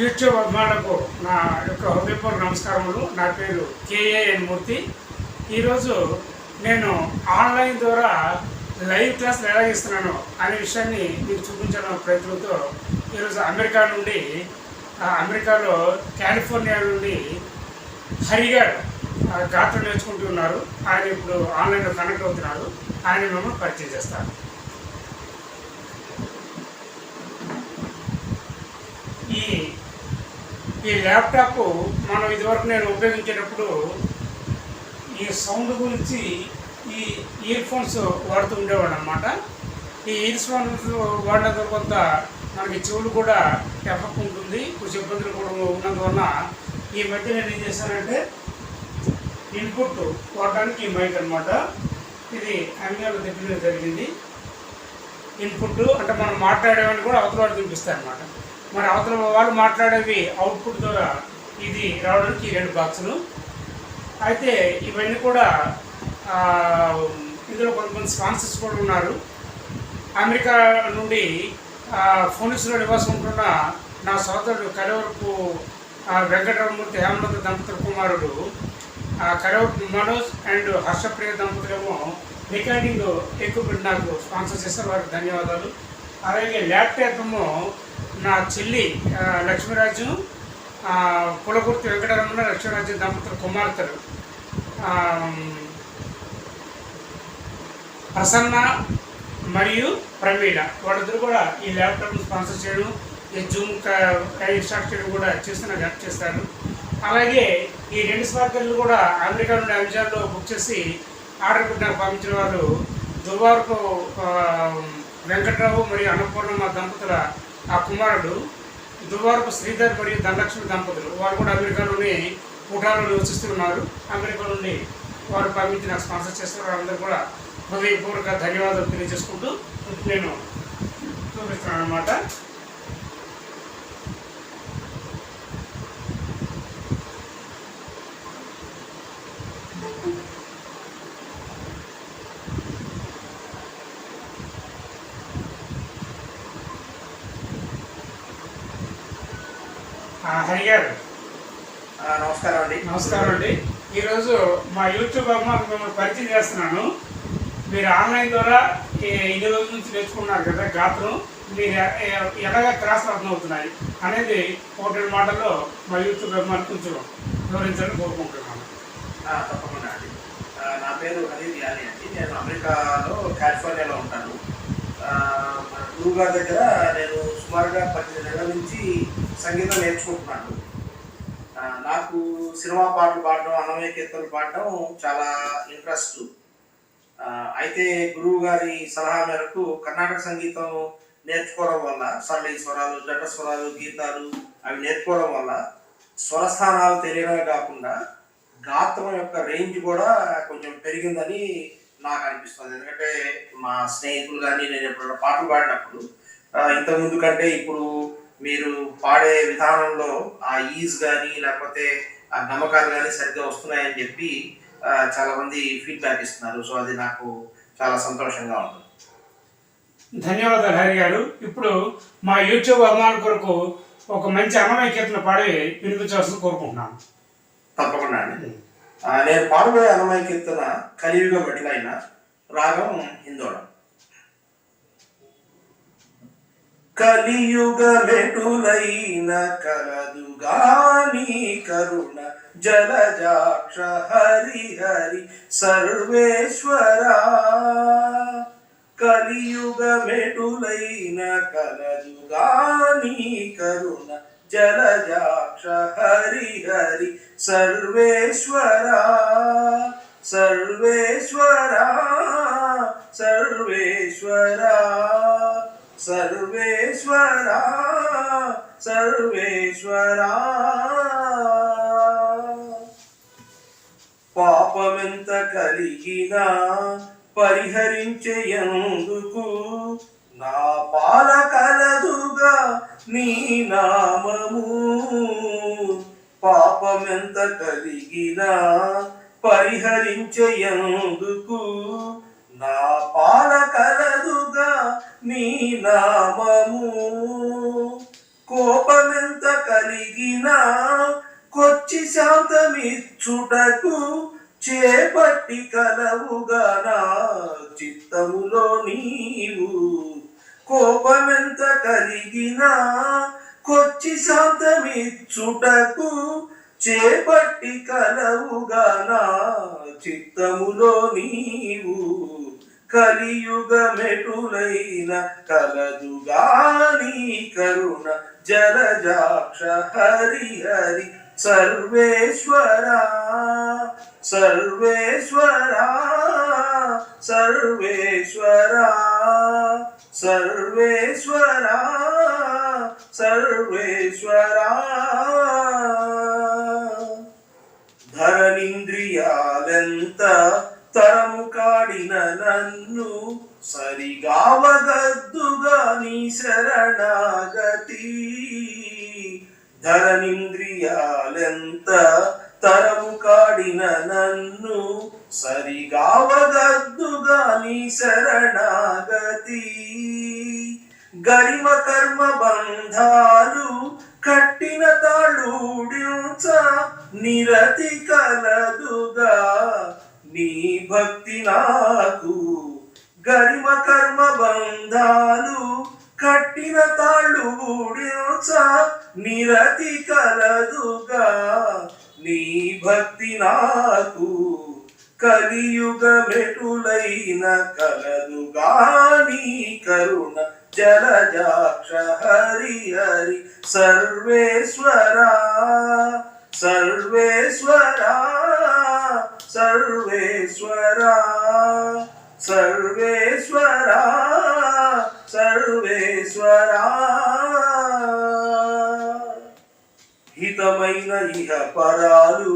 YouTube అభిమానులకు నా యొక్క హృదయపూర్వక నమస్కారములు. నా పేరు కేఏఎన్ మూర్తి. ఈరోజు నేను ఆన్లైన్ ద్వారా లైవ్ క్లాసులు ఎలా ఇస్తున్నాను అనే విషయాన్ని మీకు చూపించడం ప్రయత్నంతో ఈరోజు అమెరికా నుండి అమెరికాలో కాలిఫోర్నియా నుండి హరిగారు గాత్రం నేర్చుకుంటూ ఉన్నారు. ఆయన ఇప్పుడు ఆన్లైన్లో కనెక్ట్ అవుతున్నారు. ఆయన మిమ్మల్ని పరిచయం చేస్తారు ఈ ఈ ల్యాప్టాప్ మనం ఇదివరకు నేను ఉపయోగించేటప్పుడు ఈ సౌండ్ గురించి ఈ ఇయర్ ఫోన్స్ వాడుతూ ఉండేవాడు అనమాట ఈ ఇయర్ ఫోన్స్ వాడినందుకు కొంత మనకి చెవులు కూడా ఎఫెక్ట్ ఉంటుంది కొంచెం ఇబ్బందులు కూడా ఉన్నందువలన ఈ మధ్య నేను ఏం చేశానంటే ఇన్పుట్ వాడడానికి ఈ మైక్ అనమాట ఇది అమెరికాలో తెప్పించడం జరిగింది. ఇన్పుట్ అంటే మనం మాట్లాడేవని కూడా అవతల వాడు చూపిస్తారు మన అవతల వాళ్ళు మాట్లాడేవి అవుట్పుట్ ద్వారా ఇది రావడానికి ఈ రెండు బాక్సులు అయితే ఇవన్నీ కూడా ఇందులో కొంతమంది స్పాన్సర్స్ కూడా ఉన్నారు. అమెరికా నుండి ఫోనిస్లో నివాసం ఉంటున్న నా సోదరుడు కరవరపు ఆ, వెంకటరమూర్తి హేమలత దంపతుల కుమారుడు కరవరపు మనోజ్ అండ్ హర్షప్రియ దంపతులేమో రికార్డింగ్ ఎక్విప్మెంట్ నాకు స్పాన్సర్ చేస్తారు వారికి ధన్యవాదాలు. అలాగే ల్యాప్టాప్ ఏమో నా చెల్లి లక్ష్మీరాజు కులగుర్తి వెంకటరమణ లక్ష్మీరాజు దంపతుల కుమార్తెలు. ప్రసన్న మరియు ప్రవీణ వాళ్ళిద్దరు కూడా ఈ ల్యాప్టాప్ను స్పాన్సర్ చేయడం ఈ జూమ్ స్టార్ట్ చేయడం కూడా చేసి నాకు హెల్ప్ చేస్తారు. అలాగే ఈ రెండు స్పార్కర్లు కూడా అమెరికా నుండి అమెజాన్లో బుక్ చేసి ఆర్డర్ పెట్టి నాకు పంపించిన వారు దుర్వారపు వెంకటరావు వెంకట్రావు మరియు అన్నపూర్ణమ్మ దంపతుల ఆ కుమారుడు దుర్వారపు శ్రీధర్ మరియు ధనలక్ష్మి దంపతులు వారు కూడా అమెరికాలోని పుటాలో నివసిస్తున్నారు అమెరికా నుండి వారు పంపించి నాకు స్పాన్సర్ చేస్తున్నారు అందరూ కూడా హృదయపూర్వక ధన్యవాదాలు తెలియజేసుకుంటూ నేను చూపిస్తున్నాను అనమాట హరి గారు. ఆ, నమస్కారం అండి. నమస్కారం అండి. ఈరోజు మా యూట్యూబ్ అమ్మాకు మిమ్మల్ని పరిచయం చేస్తున్నాను. మీరు ఆన్లైన్ ద్వారా ఇన్ని రోజుల నుంచి నేర్చుకున్నారు కదా గాత్రం. మీరు ఎలాగ క్రాస్ అర్థమవుతున్నాయి అనేది ఒకటి మాటల్లో మా యూట్యూబ్ అమ్మాని కొంచెం వివరించాలని కోరుకుంటున్నాను. తప్పకుండా అండి. నా పేరు హరి దియాని అండి. నేను అమెరికాలో కాలిఫోర్నియాలో ఉంటాను. గురువు గారి దగ్గర నేను సుమారుగా పద్దెనిమిది నెలల నుంచి సంగీతం నేర్చుకుంటున్నాను నాకు సినిమా పాటలు పాడడం అన్నమయ్య కీర్తనలు పాడడం చాలా ఇంట్రెస్ట్. అయితే గురువు గారి సలహా మేరకు కర్ణాటక సంగీతం నేర్చుకోవడం వల్ల సరళి స్వరాలు జట స్వరాలు గీతాలు అవి నేర్చుకోవడం వల్ల స్వరస్థానాలు తెలియడమే కాకుండా గాత్రం యొక్క రేంజ్ కూడా కొంచెం పెరిగిందని నాకు అనిపిస్తుంది. ఎందుకంటే మా స్నేహితులు కానీ నేను ఎప్పుడైనా పాటలు పాడినప్పుడు ఇంతకుముందు కంటే ఇప్పుడు మీరు పాడే విధానంలో ఆ ఈజ్ కానీ లేకపోతే ఆ గమకాలు కానీ సరిగ్గా వస్తున్నాయని చెప్పి చాలా మంది ఫీడ్బ్యాక్ ఇస్తున్నారు. సో అది నాకు చాలా సంతోషంగా ఉంటుంది. ధన్యవాదాలు హరి గారు. ఇప్పుడు మా యూట్యూబ్ అభిమానుల కొరకు ఒక మంచి అన్నమయ కీర్తన పాడి వినిపించవలసింది కోరుకుంటున్నాను. తప్పకుండా అండి. నేను పాడబోయే అన్నమయ కీర్తన కలియుగ మెట్లైన రాగం హిందోళం. కలియుగ కలదుగాని కరుణ జలజాక్ష హరి హరి సర్వేశ్వర. కలియుగమెటులైన కలదుగాని కరుణ జలజాక్ష హరి హరి సర్వేశ్వర. సర్వేశ్వర సర్వేశ్వరా. సర్వేశ్వరా సర్వేశ్వరా. పాపమెంత కలిగినా పరిహరించేందుకు నా పాల కలదుగా నీ నామము. పాపమెంత కలిగినా పరిహరించేందుకు నా పాల కలదుగా నీ నామము. కోపమెంత కలిగినా కొచ్చి శాంతమిచ్చుటకు చేపట్టి కలవుగానా చిత్తములో నీవు. కోపమెంత కలిగినా కొచ్చి శాంతమిచ్చుటకు చేపట్టి కలవుగానా చిత్తములో నీవు. కలియుగమెటులైన కలదుగాని కరుణ జలజాక్ష హరి హరి. సర్వేశ్వరా సర్వేశ్వరా సర్వేశ్వరా సర్వేశ్వరా సర్వేశ్వరా. ధరణింద్రియాలెంత తరం నన్ను సరిగావగద్దుగా నీ శరణాగతి. ధరణింద్రియాలెంత తరము కాడిన నన్ను సరిగావగద్దుగా నీ శరణాగతి. గరిమ కర్మ బంధాలు కట్టిన తాళూడించ నిరతి కలదుగా. నీ భక్తి నాకు గరిమ కర్మ బంధాలు కట్టిన తాళ్ళు ఊడించ నిరతి కలదుగా. నీ భక్తి నాకు కలియుగ మెటులైన కలదుగా. నీ కరుణ జలజాక్ష హరి హరి సర్వేశ్వరా సర్వేశ్వరా. సర్వేశ్వర సర్వేశ్వర సర్వేశ్వర. హితమైన ఇహ పరాలు